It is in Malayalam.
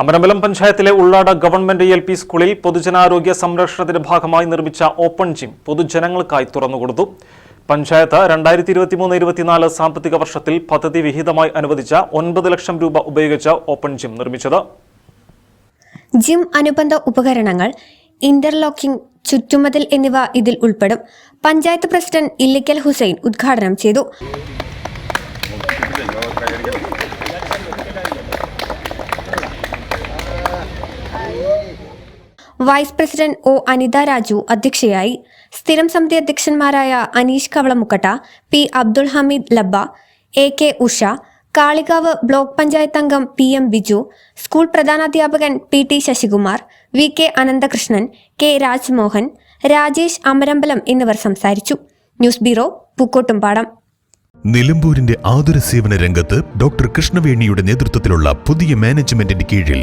അമരമ്പലം പഞ്ചായത്തിലെ ഉള്ളാട ഗവൺമെന്റ് എൽ പി സ്കൂളിൽ പൊതുജനാരോഗ്യ സംരക്ഷണത്തിന്റെ ഭാഗമായി നിർമ്മിച്ച ഓപ്പൺ ജിം പൊതുജനങ്ങൾക്കായി തുറന്നുകൊടുത്തു. പഞ്ചായത്ത് രണ്ടായിരത്തി ഇരുപത്തിമൂന്ന് ഇരുപത്തിനാല് സാമ്പത്തിക വർഷത്തിൽ പദ്ധതി വിഹിതമായി അനുവദിച്ച ഒൻപത് ലക്ഷം രൂപ ഉപയോഗിച്ച ഓപ്പൺ ജിം നിർമ്മിച്ചത്. ജിം അനുബന്ധ ഉപകരണങ്ങൾ ഇന്റർലോക്കിംഗ് ചുറ്റുമതിൽ എന്നിവ ഇതിൽ ഉൾപ്പെടും. പഞ്ചായത്ത് പ്രസിഡന്റ് ഇല്ലിക്കൽ ഹുസൈൻ ഉദ്ഘാടനം ചെയ്തു. Vice president O Anitha Raju അധ്യക്ഷയായി. സ്ഥിരം സമിതി അധ്യക്ഷന്മാരായ Aneesh Kavalamukkatta P Abdul Hameed Labba A K Usha Kalikavu block panchayat അംഗം P M Biju school പ്രധാനാധ്യാപകൻ P T Sasikumar V K Ananthakrishnan K Rajmohan Rajesh Amarambalam എന്നിവർ സംസാരിച്ചു. News bureau Pookkottumpadam. നിലമ്പൂരിന്റെ ആതുര സേവന രംഗത്ത് ഡോക്ടർ കൃഷ്ണവേണിയുടെ നേതൃത്വത്തിലുള്ള പുതിയ മാനേജ്മെന്റിന്റെ കീഴിൽ